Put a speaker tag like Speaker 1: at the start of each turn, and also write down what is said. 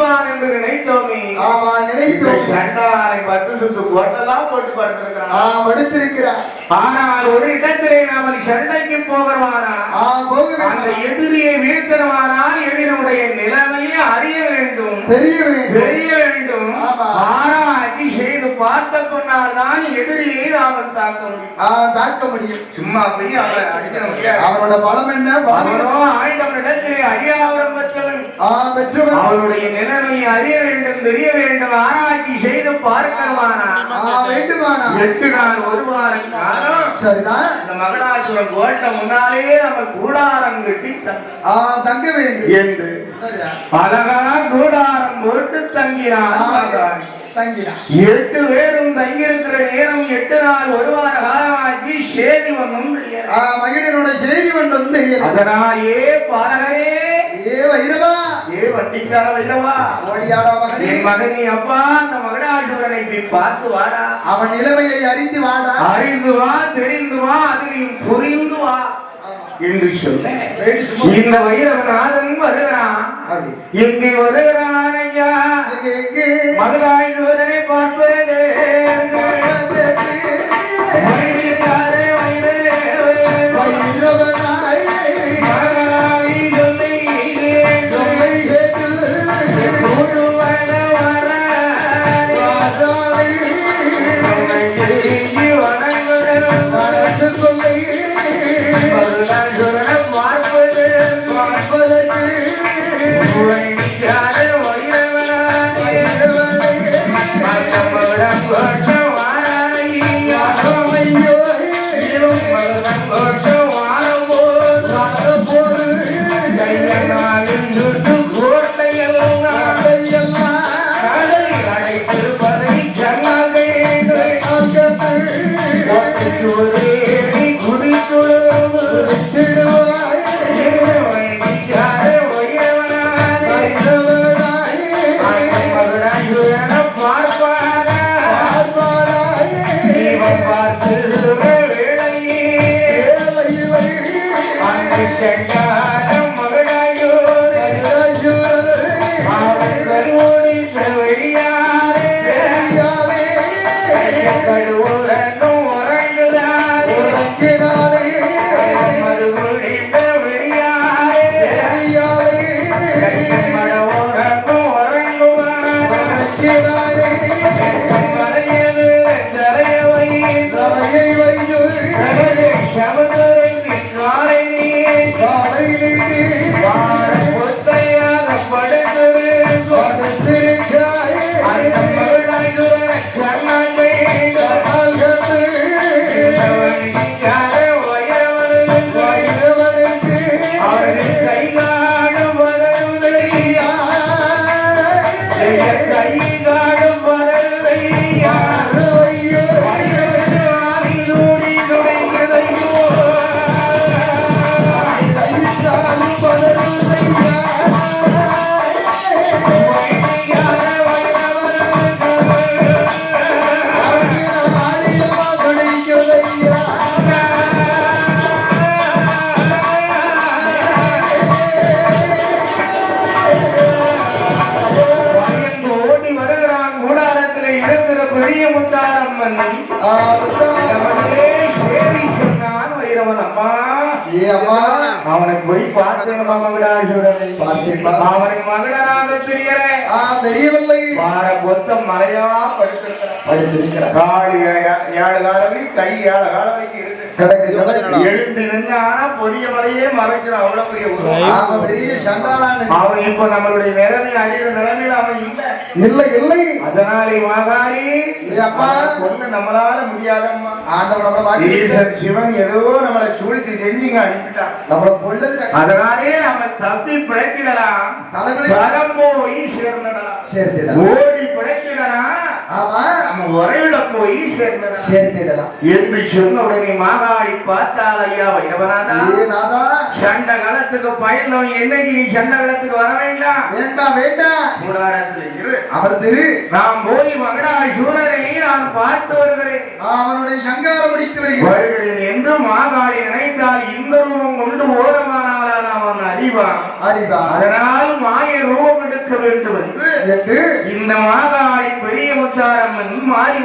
Speaker 1: இருப்பான் என்று
Speaker 2: ஆனால் ஒரு இடத்திலே நாம் சண்டைக்கு போகிறவானா அந்த எதிரியை வீழ்த்தனவானால் எதிரினுடைய நிலைமையை அறிய வேண்டும்.
Speaker 1: தெரிய வேண்டும்.
Speaker 2: தெரிய வேண்டும். ஆனா அதிசயம் பார்த்த பின்னால் தான் எதிரியை நாமல் தாக்க முடியும்
Speaker 1: ஆ தாக்க முடியும்.
Speaker 2: சும்மா போய் அவரை அடிச்சிட முடியாது.
Speaker 1: அவனோட பலம் என்ன? பலம்
Speaker 2: இடத்திலே அடியாவரம் பெற்றவன்.
Speaker 1: ஆ பெற்றவன்.
Speaker 2: அவனுடைய நிலைமையை அறிய வேண்டும் தெரிய வேண்டும் ஆராய்ச்சி செய்து பார்க்கிறவானா
Speaker 1: ஆ வேண்டுமானா?
Speaker 2: எட்டு நாள் ஒரு வார காலம்.
Speaker 1: சரிதான்
Speaker 2: இந்த மகளாசுரன் கோட்டை முன்னாலேயே நம்ம கூடாரம் கட்டி தங்க
Speaker 1: ஆ தங்க வேண்டும்.
Speaker 2: என்று
Speaker 1: சரியா
Speaker 2: அழகா கூடாரம் போட்டு தங்கினான் எட்டு பேரும் தங்கியிருக்கிற நேரம் எட்டு நாள் ஒரு வார காலமாகி சேதி ஒன்றும் தெரியாது
Speaker 1: ஆ மகிழனோட செய்தி ஒன்று வந்து தெரிகிறது.
Speaker 2: அதனால் ஏ பாலகரே.
Speaker 1: ஏ வைரவா.
Speaker 2: ஏ வண்டிக்கார வைரவா.
Speaker 1: ஓடியாடா மகனே.
Speaker 2: என் மகனே அப்பா அந்த மகடாசுரனை போய் பார்த்து வாடா.
Speaker 1: அவன் நிலைமையை அறிந்து வாடா.
Speaker 2: அறிந்து வா தெரிந்து வா அதிலையும் புரிந்து வா. என்று சொல்ல இந்த வைரவநாதன் வருகிறான். இங்கே வருகிறான் ஐயா
Speaker 1: எங்கே?
Speaker 2: மகளாசுரனை பார்ப்பதே மடவுடனும் அவனே போய் பார்த்தேன் மகடாசுரனை
Speaker 1: பார்த்தேன்பா.
Speaker 2: அவனை மகடனாக தெரியல.
Speaker 1: தெரியவில்லை.
Speaker 2: வார பொத்த மலையா படுத்திருக்கிறான். கால் ஏழு காலமே கை ஏழு காலமைக்கு இருக்கு.
Speaker 1: கிடக்கு.
Speaker 2: எழுந்து நின்று ஆனா பொதிய மலையே மறைக்கிறான் அவ்வளவு பெரிய.
Speaker 1: அவன் பெரிய சண்டாளான.
Speaker 2: அவன் இப்ப நம்மளுடைய நிலைமை அழிகிற நிலைமையில் அவன் இல்லை.
Speaker 1: இல்லை இல்லை.
Speaker 2: அதனாலே மகாரி
Speaker 1: ஏய் அப்பா.
Speaker 2: கொண்டு நம்மளால முடியாதம்மா.
Speaker 1: ஆண்டவன்
Speaker 2: சிவன் ஏதோ நம்மளை சூழ்ச்சி செஞ்சுங்க அனுப்பிட்டான்.
Speaker 1: நம்மளை கொள்ளது
Speaker 2: அதனாலே நம்ம தப்பி பிழைத்திடலாம்
Speaker 1: தலைவலி
Speaker 2: பலம் போய் சேர்ந்துடலாம். ஓடி பிழைத்திடலாம்
Speaker 1: ஆமா.
Speaker 2: நம்ம உறைவில போய் சேர்ந்துடலாம்.
Speaker 1: சேர்த்திடலாம்
Speaker 2: என்று சொன்ன உடனே மாகாளி பார்த்தால் ஐயா வைரவனாதா
Speaker 1: நாதா.
Speaker 2: சண்ட காலத்துக்கு பயந்தவன் என்னைக்கு? நீ சண்ட காலத்துக்கு வர வேண்டாம்.
Speaker 1: வேண்டாம் வேண்டாம்.
Speaker 2: கூடாரத்தில் இரு.
Speaker 1: அவர் திரு
Speaker 2: நாம் போய் மகனாய் சூழலை நான் பார்த்து வருகிறேன்.
Speaker 1: அவனுடைய சங்காரம் முடித்து
Speaker 2: வருகிறேன். என்று மாகாளி நினைத்தால் இந்த ரூபம் கொண்டு ஓரமானால் அவன் அறிவான்.
Speaker 1: அறிவா
Speaker 2: அதனால் மாய ரூபம் எடுக்க வேண்டும் என்று இந்த பெரிய முத்தாரம்மன் மாறி